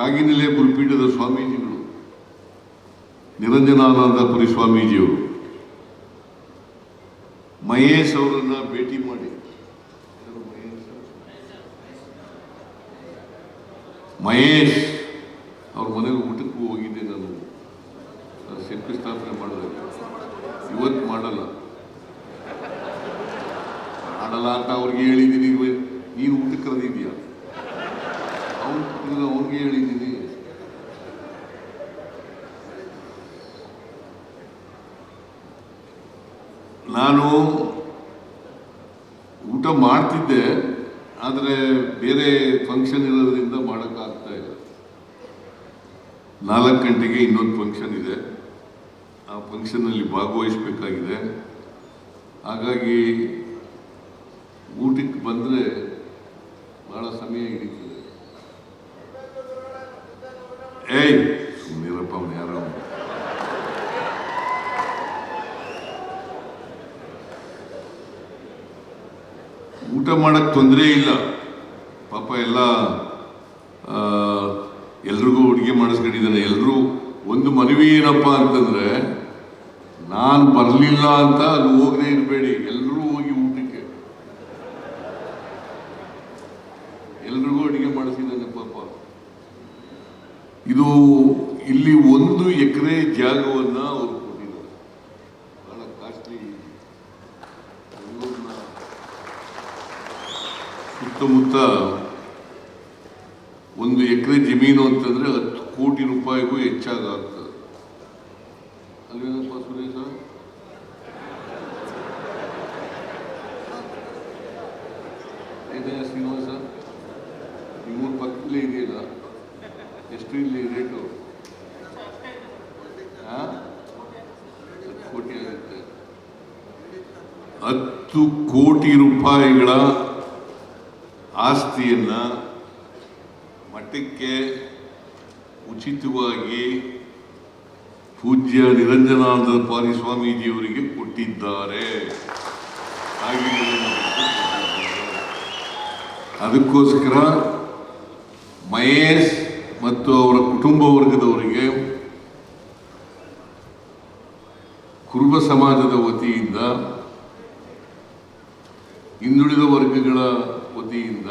ಕಾಗಿನೆಲೆ ಗುರುಪೀಠದ ಸ್ವಾಮೀಜಿಗಳು, ನಿರಂಜನಾನಂದಪುರಿ ಸ್ವಾಮೀಜಿಯವರು, ಮಹೇಶ್ ಅವರನ್ನ ಭೇಟಿ ಮಾಡಿ. ಮಹೇಶ್? ಅವ್ರ ಮನೆಗೆ ಊಟಕ್ಕೂ ಹೋಗಿದ್ದೆ ನಾನು. ಶಂಕುಸ್ಥಾಪನೆ ಮಾಡಿದಾಗ ಇವತ್ತು ಮಾಡಲ್ಲ. ಮಾಡಲ್ಲ ಅಂತ ಅವ್ರಿಗೆ ಹೇಳಿದ್ದೀನಿ. ನೀನು ಊಟಕ್ಕೆ ಕರೆದಿದ್ಯಾ ಅವ್ನಿಗೆ ಹೇಳಿದ್ದೀನಿ ನಾನು ಊಟ ಮಾಡ್ತಿದ್ದೆ, ಆದರೆ ಬೇರೆ ಫಂಕ್ಷನ್ ಇರೋದ್ರಿಂದ ಮಾಡೋಕ್ಕಾಗ್ತಾ ಇಲ್ಲ. ನಾಲ್ಕು ಗಂಟೆಗೆ ಇನ್ನೊಂದು ಫಂಕ್ಷನ್ ಇದೆ. ಆ ಫಂಕ್ಷನ್ನಲ್ಲಿ ಭಾಗವಹಿಸಬೇಕಾಗಿದೆ. ಹಾಗಾಗಿ ಊಟಕ್ಕೆ ಬಂದರೆ ಭಾಳ ಸಮಯ ಹಿಡಿತದೆ ಏಯ್ ಸುಮ್ಮನಿರಪ್ಪ ಅವನು ಯಾರೋ ಅವ್ನು. ಊಟ ಮಾಡಕ್ ತೊಂದರೆ ಇಲ್ಲ. ಪಾಪ ಎಲ್ಲ ಆ, ಎಲ್ರಿಗೂ ಅಡುಗೆ ಮಾಡಿಸ್ಕೊಂಡಿದ್ದಾನೆ ಎಲ್ಲರೂ ಒಂದು ಮನವಿ ಏನಪ್ಪ ಅಂತಂದ್ರೆ ನಾನು ಬರಲಿಲ್ಲ ಅಂತ ಅಲ್ಲಿ ಹೋಗದೆ ಇರಬೇಡಿ ಎಲ್ಲರೂ ಹೋಗಿ ಊಟಕ್ಕೆ ಎಲ್ರಿಗೂ ಅಡುಗೆ ಮಾಡಿಸಿದ್ದಾನೆ ಪಾಪ ಇಲ್ಲಿ ಒಂದು ಎಕರೆ ಜಾಗವನ್ನ ಅವರು ಕೊಟ್ಟಿದ್ದಾರೆ. ಬಹಳ ಕಾಸ್ಟ್ಲಿ ಸುತ್ತಮುತ್ತ ಒಂದು ಎಕರೆ ಜಮೀನು ಅಂತಂದ್ರೆ ಹತ್ತು ಕೋಟಿ ರೂಪಾಯಿಗೂ ಹೆಚ್ಚಾಗ್ತದೆ ಅಲ್ವೇನಪ್ಪ ಸುರೇಶ ಏನೇ ಶ್ರೀನಿವಾಸ ನಿಮ್ಮೂರ ಪಕ್ಕದಲ್ಲೇ ಇದೆಯಲ್ಲ ಎಷ್ಟು ಇಲ್ಲಿ ರೇಟು ಆ? ಹತ್ತು ಕೋಟಿ ಆಗುತ್ತೆ ಹತ್ತು ಕೋಟಿ ರೂಪಾಯಿಗಳ ಆಸ್ತಿಯನ್ನು ಮಠಕ್ಕೆ ಉಚಿತವಾಗಿ ಪೂಜ್ಯ ನಿರಂಜನಾನಂದ ಪಾರಿ ಸ್ವಾಮೀಜಿಯವರಿಗೆ ಕೊಟ್ಟಿದ್ದಾರೆ. ಅದಕ್ಕೋಸ್ಕರ ಮಹೇಶ್ ಮತ್ತು ಅವರ ಕುಟುಂಬ ವರ್ಗದವರಿಗೆ ಕುರುಬ ಸಮಾಜದ ವತಿಯಿಂದ ಹಿಂದುಳಿದ ವರ್ಗಗಳ ವತಿಯಿಂದ,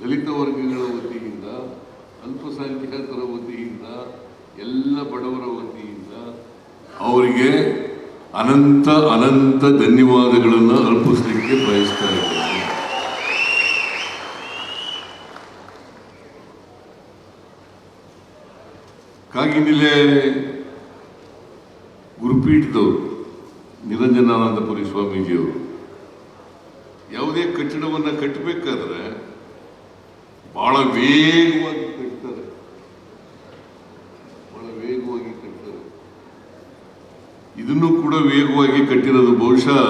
ದಲಿತ ವರ್ಗಗಳ ವತಿಯಿಂದ, ಅಲ್ಪಸಂಖ್ಯಾತರ ವತಿಯಿಂದ, ಎಲ್ಲ ಬಡವರ ವತಿಯಿಂದ ಅವರಿಗೆ ಅನಂತ ಅನಂತ ಧನ್ಯವಾದಗಳನ್ನು ಅರ್ಪಿಸಲಿಕ್ಕೆ ಬಯಸ್ತಾ ಇದ್ದೇನೆ. ಕಾಗಿನಿಲೆ ಗುರುಪೀಠದವರು, ನಿರಂಜನಾನಂದಪುರಿ ಸ್ವಾಮೀಜಿಯವರು ಯಾವುದೇ ಕಟ್ಟಡವನ್ನು ಕಟ್ಟಬೇಕಾದ್ರೆ ಬಹಳ ವೇಗವಾಗಿ ಕಟ್ತಾರೆ. ಬಹಳ ವೇಗವಾಗಿ ಕಟ್ತಾರೆ. ಇದನ್ನು ಕೂಡ ವೇಗವಾಗಿ ಕಟ್ಟಿರೋದು ಬಹುಶಃ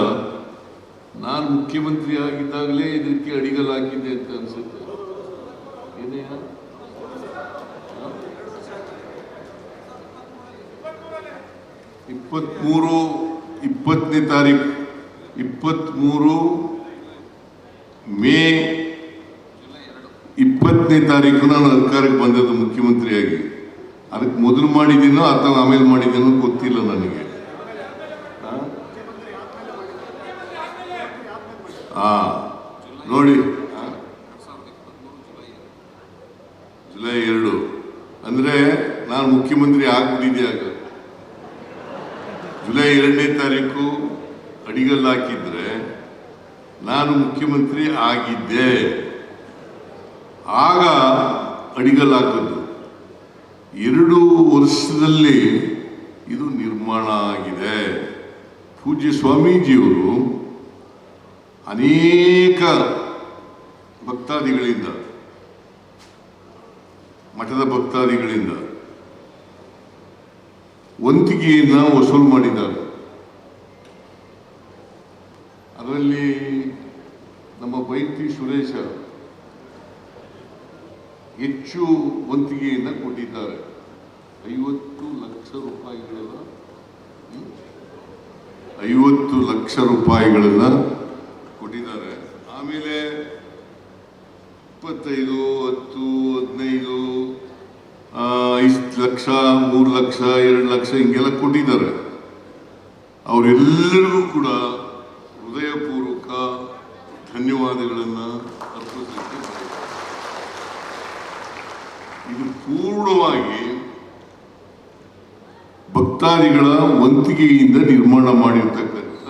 ನಾನು ಮುಖ್ಯಮಂತ್ರಿ ಆಗಿದ್ದಾಗಲೇ ಇದಕ್ಕೆ ಅಡಿಗಲ್ ಹಾಕಿದ್ದೆ ಅಂತ ಅನ್ಸುತ್ತೆ. ಏನೇ? ಇಪ್ಪತ್ತ್ಮೂರು, ಇಪ್ಪತ್ತನೇ ತಾರೀಕು ಇಪ್ಪತ್ತ್ಮೂರು ಮೇ ಇಪ್ಪತ್ತನೇ ತಾರೀಕು ನಾನು ಅಧಿಕಾರಕ್ಕೆ ಬಂದದ್ದು ಮುಖ್ಯಮಂತ್ರಿಯಾಗಿ. ಅದಕ್ಕೆ ಮೊದಲು ಮಾಡಿದ್ದೀನೋ ಅಥವಾ ಆಮೇಲೆ ಮಾಡಿದ್ದೀನೋ ಗೊತ್ತಿಲ್ಲ ನನಗೆ. ಹಾ ನೋಡಿ? ಜುಲೈ ಎರಡು. ಅಂದ್ರೆ ನಾನು ಮುಖ್ಯಮಂತ್ರಿ ಆಗ್ಬಿಟ್ಟಿದ್ದೆ ಆಗ. ಜುಲೈ ಎರಡನೇ ತಾರೀಕು ಅಡಿಗಲ್ ಹಾಕಿದ್ರೆ ನಾನು ಮುಖ್ಯಮಂತ್ರಿ ಆಗಿದ್ದೆ. ಆಗ ಅಡಿಗಲಾಗದ್ದು ಎರಡು ವರ್ಷದಲ್ಲಿ ಇದು ನಿರ್ಮಾಣ ಆಗಿದೆ. ಪೂಜ್ಯ ಸ್ವಾಮೀಜಿಯವರು ಅನೇಕ ಭಕ್ತಾದಿಗಳಿಂದ, ಮಠದ ಭಕ್ತಾದಿಗಳಿಂದ ವಂತಿಗೆಯನ್ನು ವಸೂಲು ಮಾಡಿದ್ದಾರೆ ಅದರಲ್ಲಿ ನಮ್ಮ ಬೈತಿ ಸುರೇಶ ಹೆಚ್ಚು ವಂತಿಗೆಯನ್ನು ಕೊಟ್ಟಿದ್ದಾರೆ. ಐವತ್ತು ಲಕ್ಷ ರೂಪಾಯಿಗಳೆಲ್ಲ? ಐವತ್ತು ಲಕ್ಷ ರೂಪಾಯಿಗಳನ್ನ ಕೊಟ್ಟಿದ್ದಾರೆ. ಆಮೇಲೆ ಇಪ್ಪತ್ತೈದು, ಹತ್ತು, ಹದಿನೈದು ಇಷ್ಟು ಲಕ್ಷ, ಮೂರು ಲಕ್ಷ, ಎರಡು ಲಕ್ಷ ಹಿಂಗೆಲ್ಲ ಕೊಟ್ಟಿದ್ದಾರೆ. ಅವರೆಲ್ಲರಿಗೂ ಕೂಡ ಹೃದಯಪೂರ್ವಕ ಧನ್ಯವಾದಗಳನ್ನು ಅರ್ಪಿಸಲಿಕ್ಕೆ ಬಯಸ್ತೇನೆ. ಇದು ಪೂರ್ಣವಾಗಿ ಭಕ್ತಾದಿಗಳ ವಂತಿಗೆಯಿಂದ ನಿರ್ಮಾಣ ಮಾಡಿರ್ತಕ್ಕಂಥ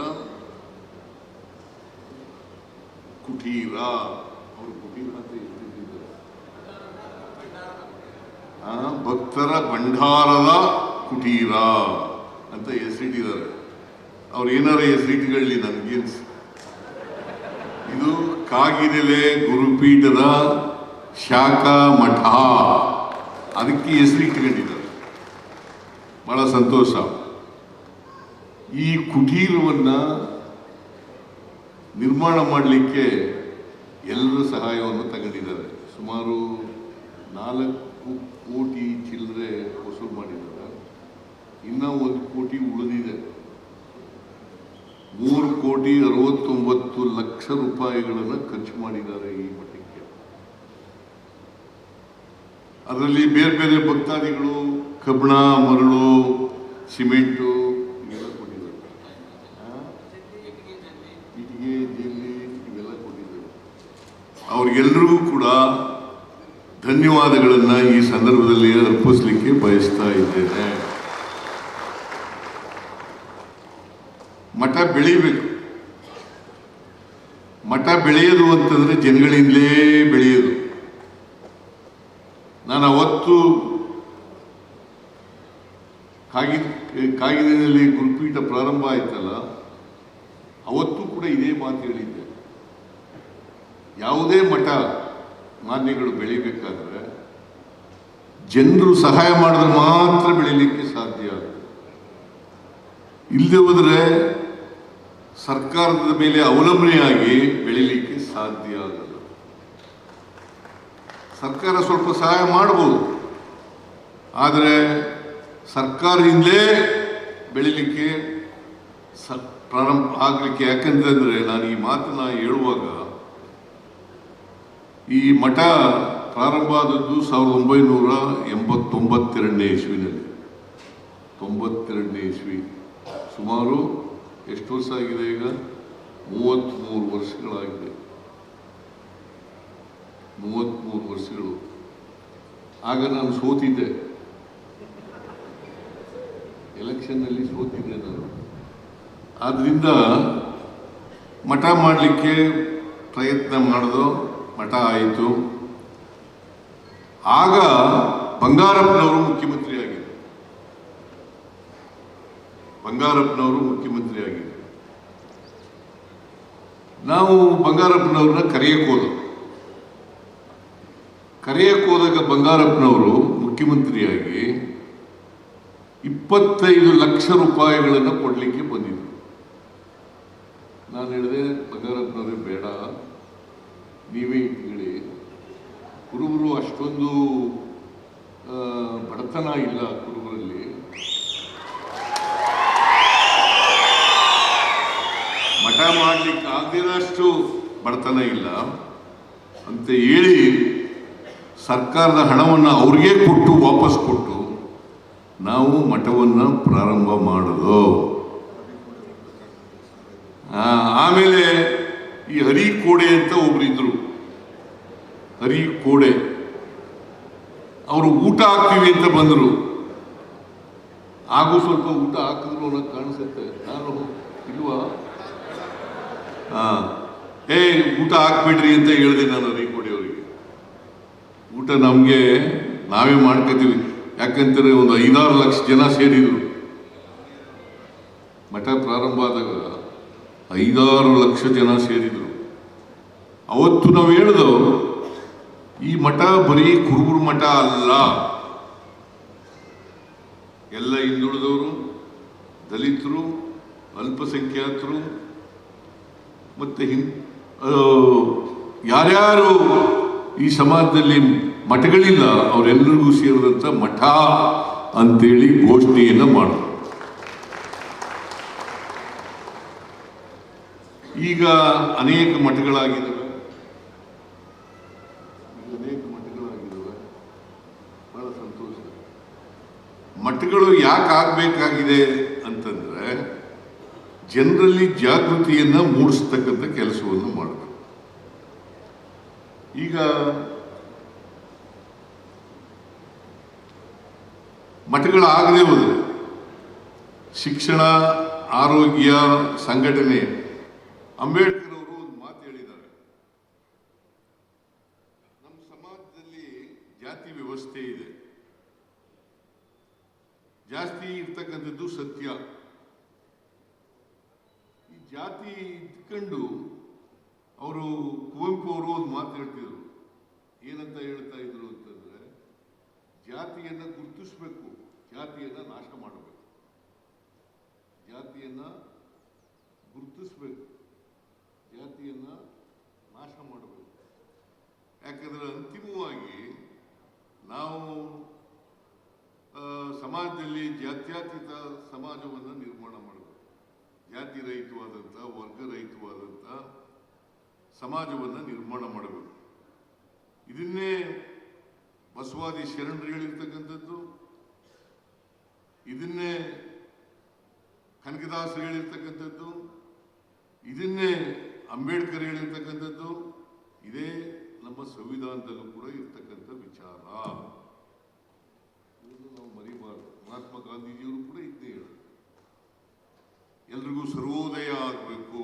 ಕುಟೀರ. ಅವರು ಕುಟೀರ ಅಂತ ಭಕ್ತರ ಭಂಡಾರದ ಕುಟೀರ ಅಂತ ಹೆಸರಿಟ್ಟಿದ್ದಾರೆ. ಅವ್ರು ಏನಾರ ಹೆಸರಿಟ್ಟುಗಳಲ್ಲಿ ನನಗೆ ಇದು ಕಾಗಿನೆಲೆ ಗುರುಪೀಠದ ಶಾಖಾ ಮಠ. ಅದಕ್ಕೆ ಹೆಸರಿಟ್ಕೊಂಡಿದ್ದಾರೆ. ಬಹಳ ಸಂತೋಷ. ಈ ಕುಟೀರವನ್ನು ನಿರ್ಮಾಣ ಮಾಡಲಿಕ್ಕೆ ಎಲ್ಲರ ಸಹಾಯವನ್ನು ತಗೊಂಡಿದ್ದಾರೆ. ಸುಮಾರು ನಾಲ್ಕು ಕೋಟಿ ಚಿಲ್ಲರೆ ವಸೂಲು ಮಾಡಿದ್ದಾರೆ. ಇನ್ನೂ ಒಂದು ಕೋಟಿ ಉಳಿದಿದೆ. ಮೂರು ಕೋಟಿ ಅರವತ್ತೊಂಬತ್ತು ಲಕ್ಷ ರೂಪಾಯಿಗಳನ್ನು ಖರ್ಚು ಮಾಡಿದ್ದಾರೆ ಈ ಮಟ್ಟಕ್ಕೆ ಅದರಲ್ಲಿ ಬೇರೆ ಬೇರೆ ಭಕ್ತಾದಿಗಳು ಕಬ್ಬಣ, ಮರಳು, ಸಿಮೆಂಟು, ಇವೆಲ್ಲ ಕೊಟ್ಟಿದ್ದಾರೆ? ಇಟ್ಟಿಗೆ, ಜಲ್ಲಿ, ಇವೆಲ್ಲ ಕೊಟ್ಟಿದ್ದಾರೆ. ಅವ್ರಿಗೆಲ್ರಿಗೂ ಕೂಡ ಧನ್ಯವಾದಗಳನ್ನು ಈ ಸಂದರ್ಭದಲ್ಲಿ ಅರ್ಪಿಸಲಿಕ್ಕೆ ಬಯಸ್ತಾ ಇದ್ದೇನೆ. ಮಠ ಬೆಳೀಬೇಕು. ಮಠ ಬೆಳೆಯೋದು ಅಂತಂದ್ರೆ ಜನಗಳಿಂದಲೇ ಬೆಳೆಯೋದು ನಾನು ಅವತ್ತು ಕಾಗಿ ಕಾಗಿನೆಲೆಯಲ್ಲಿ ಗುರುಪೀಠ ಪ್ರಾರಂಭ ಆಯ್ತಲ್ಲ, ಅವತ್ತು ಕೂಡ ಇದೇ ಮಾತು ಹೇಳಿದ್ದೆ. ಯಾವುದೇ ಮಠ ಮಾನ್ಯಗಳು ಬೆಳಿಬೇಕಾದ್ರೆ ಜನರು ಸಹಾಯ ಮಾಡಿದ್ರೆ ಮಾತ್ರ ಬೆಳಿಲಿಕ್ಕೆ ಸಾಧ್ಯ. ಇಲ್ಲದೆ ಹೋದ್ರೆ ಸರ್ಕಾರದ ಮೇಲೆ ಅವಲಂಬನೆಯಾಗಿ ಬೆಳಿಲಿಕ್ಕೆ ಸಾಧ್ಯ ಆಗಲ್ಲ. ಸರ್ಕಾರ ಸ್ವಲ್ಪ ಸಹಾಯ ಮಾಡಬಹುದು ಆದರೆ ಸರ್ಕಾರದಿಂದಲೇ ಬೆಳಿಲಿಕ್ಕೆ ಸ ಪ್ರಾರಂಭ ಆಗಲಿಕ್ಕೆ ಯಾಕಂತಂದರೆ ನಾನು ಈ ಮಾತನ್ನ ಹೇಳುವಾಗ ಈ ಮಠ ಪ್ರಾರಂಭ ಆದದ್ದು ಸಾವಿರದ ಒಂಬೈನೂರ ಎಂಬತ್ತೊಂಬತ್ತೆರಡನೇ ಇಸ್ವಿನಲ್ಲಿ. ತೊಂಬತ್ತೆರಡನೇ ಇಸ್ವಿ. ಸುಮಾರು ಎಷ್ಟು ವರ್ಷ ಆಗಿದೆ ಈಗ? ಮೂವತ್ತ್ಮೂರು ವರ್ಷಗಳಾಗಿದೆ. ಮೂವತ್ತ್ಮೂರು ವರ್ಷಗಳು. ಆಗ ನಾನು ಸೋತಿದ್ದೆ. ಎಲೆಕ್ಷನ್ನಲ್ಲಿ ಸೋತಿದ್ದೆ ನಾನು. ಆದ್ದರಿಂದ ಮಠ ಮಾಡಲಿಕ್ಕೆ ಪ್ರಯತ್ನ ಮಾಡಿದು ಮಠ ಆಯಿತು. ಆಗ ಬಂಗಾರಪ್ಪನವರು ಮುಖ್ಯಮಂತ್ರಿ ಆಗಿದ್ದರು ಬಂಗಾರಪ್ಪನವರು ಮುಖ್ಯಮಂತ್ರಿ ಆಗಿದ್ದರು ನಾವು ಬಂಗಾರಪ್ಪನವ್ರನ್ನ ಕರೆಯಕ್ಕೆ ಹೋದಾಗ ಬಂಗಾರಪ್ಪನವರು ಮುಖ್ಯಮಂತ್ರಿಯಾಗಿ ಇಪ್ಪತ್ತೈದು ಲಕ್ಷ ರೂಪಾಯಿಗಳನ್ನು ಕೊಡಲಿಕ್ಕೆ ಬಂದಿದ್ರು. ನಾನು ಹೇಳಿದೆ ಬಂಗಾರಪ್ಪನವರೇ ಬೇಡ. ನೀವೇ ಇಟ್ಕೊಳ್ಳಿ ಕುರುಬರು ಅಷ್ಟೊಂದು ಬಡತನ ಇಲ್ಲ ಕುರುಬರಲ್ಲಿ ಮಠ ಮಾಡಲಿಕ್ಕೆ ಆಗದಿರೋಷ್ಟು ಬಡತನ ಇಲ್ಲ. ಅಂತ ಹೇಳಿ ಸರ್ಕಾರದ ಹಣವನ್ನು ಅವ್ರಿಗೆ ಕೊಟ್ಟು ವಾಪಸ್ ಕೊಟ್ಟು ನಾವು ಮಠವನ್ನು ಪ್ರಾರಂಭ ಮಾಡೋದು. ಆಮೇಲೆ ಈ ಹರಿ ಕೋಡೆ ಅಂತ ಒಬ್ರಿದ್ರು ಹರಿ ಕೋಡೆ ಅವರು ಊಟ ಹಾಕ್ತೀವಿ ಅಂತ ಬಂದರು. ಹಾಗೂ ಸ್ವಲ್ಪ ಊಟ ಹಾಕಿದ್ರು ಅನ್ನೋದು ಕಾಣಿಸುತ್ತೆ. ನಾನು ಇಲ್ವಾ? ಹಾ ಏ, ಊಟ ಹಾಕ್ಬಿಡ್ರಿ ಅಂತ ಹೇಳಿದೆ ನಾನು ಹರಿ ಕೋಡೆ ಅವರಿಗೆ ಊಟ ನಮಗೆ ನಾವೇ ಮಾಡ್ಕೋತೀವಿ. ಯಾಕಂತಾರೆ ಒಂದು ಐದಾರು ಲಕ್ಷ ಜನ ಸೇರಿದ್ರು. ಮಠ ಪ್ರಾರಂಭ ಆದಾಗ ಐದಾರು ಲಕ್ಷ ಜನ ಸೇರಿದ್ರು. ಅವತ್ತು ನಾವು ಹೇಳಿದು, ಈ ಮಠ ಬರೀ ಕುರುಬರು ಮಠ ಅಲ್ಲ. ಎಲ್ಲ ಹಿಂದುಳಿದವರು, ದಲಿತರು, ಅಲ್ಪಸಂಖ್ಯಾತರು, ಮತ್ತೆ ಹಿಂ ಯಾರ್ಯಾರು ಈ ಸಮಾಜದಲ್ಲಿ ಮಠಗಳಿಲ್ಲ ಅವರೆಲ್ಲರಿಗೂ ಸೇರಿದಂತ ಮಠ ಅಂತೇಳಿ ಘೋಷಣೆಯನ್ನು ಮಾಡಿದ್ರು ಈಗ ಅನೇಕ ಮಠಗಳಾಗಿದೆ ಅನೇಕ ಮಠಗಳಾಗಿದ್ದಾವೆ. ಬಹಳ ಸಂತೋಷ. ಮಠಗಳು ಯಾಕೆ ಆಗಬೇಕಾಗಿದೆ ಅಂತಂದ್ರೆ, ಜನರಲ್ಲಿ ಜಾಗೃತಿಯನ್ನು ಮೂಡಿಸ್ತಕ್ಕಂಥ ಕೆಲಸವನ್ನು ಮಾಡಬೇಕು ಈಗ ಮಠಗಳಾಗದೆ ಹೋದರೆ ಶಿಕ್ಷಣ, ಆರೋಗ್ಯ ಸಂಘಟನೆ ಅಂಬೇಡ್ಕರ್ ಅವರು ಒಂದು ಮಾತು ಹೇಳಿದ್ದಾರೆ. ನಮ್ಮ ಸಮಾಜದಲ್ಲಿ ಜಾತಿ ವ್ಯವಸ್ಥೆ ಇದೆ. ಜಾಸ್ತಿ ಇರ್ತಕ್ಕಂಥದ್ದು ಸತ್ಯ. ಈ ಜಾತಿ ಇದ್ಕೊಂಡು ಅವರು ಕುವೆಂಪು ಅವರು ಒಂದು ಮಾತು ಹೇಳ್ತಿದ್ರು. ಏನಂತ ಹೇಳ್ತಾ ಇದ್ರು ಅಂತಂದ್ರೆ, ಜಾತಿಯನ್ನ ಗುರುತಿಸ್ಬೇಕು. ಜಾತಿಯನ್ನ ನಾಶ ಮಾಡಬೇಕು. ಜಾತಿಯನ್ನು ಗುರುತಿಸಬೇಕು. ಜಾತಿಯನ್ನ ನಾಶ ಮಾಡಬೇಕು. ಯಾಕಂದರೆ ಅಂತಿಮವಾಗಿ ನಾವು ಸಮಾಜದಲ್ಲಿ ಜಾತ್ಯಾತೀತ ಸಮಾಜವನ್ನು ನಿರ್ಮಾಣ ಮಾಡಬೇಕು. ಜಾತಿ ರಹಿತವಾದಂಥ ವರ್ಗ ರಹಿತವಾದಂಥ ಸಮಾಜವನ್ನು ನಿರ್ಮಾಣ ಮಾಡಬೇಕು. ಇದನ್ನೇ ಬಸವಾದಿ ಶರಣರು ಹೇಳಿರ್ತಕ್ಕಂಥದ್ದು. ಇದನ್ನೇ ಕನಕದಾಸರು ಹೇಳಿರ್ತಕ್ಕಂಥದ್ದು, ಇದನ್ನೇ ಅಂಬೇಡ್ಕರ್ ಹೇಳಿರ್ತಕ್ಕಂಥದ್ದು, ಇದೇ ನಮ್ಮ ಸಂವಿಧಾನದಲ್ಲೂ ಕೂಡ ಇರ್ತಕ್ಕಂಥ ವಿಚಾರ. ನಾವು ಮರಿಬಾರ್ದು. ಮಹಾತ್ಮ ಗಾಂಧೀಜಿಯವರು ಕೂಡ ಇದ್ದೇ ಹೇಳಿದ್ರು. ಎಲ್ರಿಗೂ ಸರ್ವೋದಯ ಆಗಬೇಕು.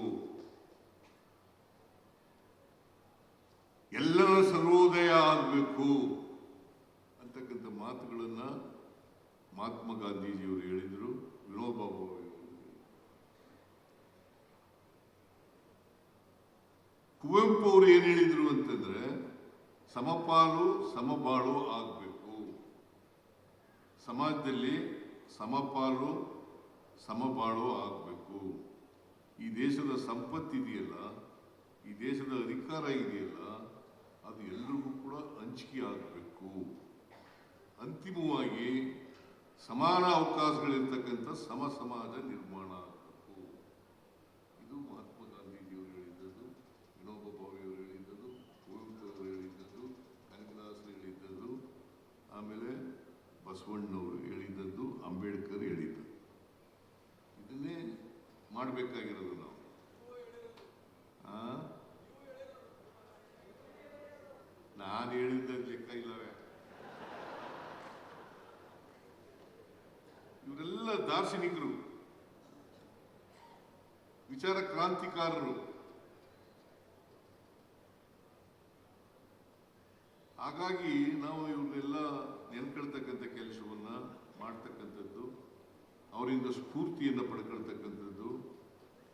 ಎಲ್ಲರ ಸರ್ವೋದಯ ಆಗಬೇಕು. ಮಹಾತ್ಮ ಗಾಂಧೀಜಿಯವರು ಹೇಳಿದರು ವಿನೋಬ ಭಾವೆ ಕುವೆಂಪು ಅವರು ಏನು ಹೇಳಿದರು ಅಂತಂದ್ರೆ, ಸಮಪಾಲು ಸಮಬಾಳು ಆಗಬೇಕು. ಸಮಾಜದಲ್ಲಿ ಸಮಪಾಲು ಸಮಬಾಳು ಆಗಬೇಕು. ಈ ದೇಶದ ಸಂಪತ್ತಿದೆಯಲ್ಲ ಈ ದೇಶದ ಅಧಿಕಾರ ಇದೆಯಲ್ಲ, ಅದು ಎಲ್ರಿಗೂ ಕೂಡ ಹಂಚಿಕೆ ಆಗಬೇಕು. ಅಂತಿಮವಾಗಿ ಸಮಾನ ಅವಕಾಶಗಳಿರ್ತಕ್ಕಂಥ ಸಮ ಸಮಾಜ ನಿರ್ಮಾಣ ಆಗಬೇಕು. ಇದು ಮಹಾತ್ಮ ಗಾಂಧೀಜಿಯವರು ಹೇಳಿದ್ದದ್ದು, ವಿನೋಬ ಹೇಳಿದ್ದದ್ದು ಕುವೆಂಪು ಅವರು ಹೇಳಿದ್ದದ್ದು ಕನಕದಾಸರು ಹೇಳಿದ್ದದ್ದು, ಆಮೇಲೆ ಬಸವಣ್ಣವರು ಹೇಳಿದ್ದದ್ದು, ಅಂಬೇಡ್ಕರ್ ಹೇಳಿದ್ದು ಇದನ್ನೇ ಮಾಡಬೇಕಾಗಿರೋದು ನಾವು? ನಾನು ಹೇಳಿದ್ದ ಲೆಕ್ಕ ಇಲ್ಲವೇ ದಾರ್ಶನಿಕರು, ವಿಚಾರ ಕ್ರಾಂತಿಕಾರರು, ಹಾಗಾಗಿ ನಾವು ಇವ್ರನ್ನೆಲ್ಲ ನೆನ್ಕೊಳ್ತಕ್ಕಂಥ ಕೆಲಸವನ್ನ ಮಾಡ್ತಕ್ಕಂಥದ್ದು, ಅವರಿಂದ ಸ್ಫೂರ್ತಿಯನ್ನು ಪಡ್ಕೊಳ್ತಕ್ಕಂಥದ್ದು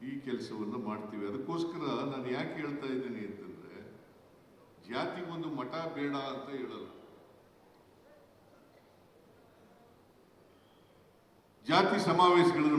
ಈ ಕೆಲಸವನ್ನು ಮಾಡ್ತೀವಿ. ಅದಕ್ಕೋಸ್ಕರ ನಾನು ಯಾಕೆ ಹೇಳ್ತಾ ಇದ್ದೀನಿ ಅಂತಂದ್ರೆ, ಜಾತಿಗೊಂದು ಮಠ ಬೇಡ ಅಂತ ಹೇಳಲ್ಲ. ಜಾತಿ ಸಮಾವೇಶಗಳನ್ನು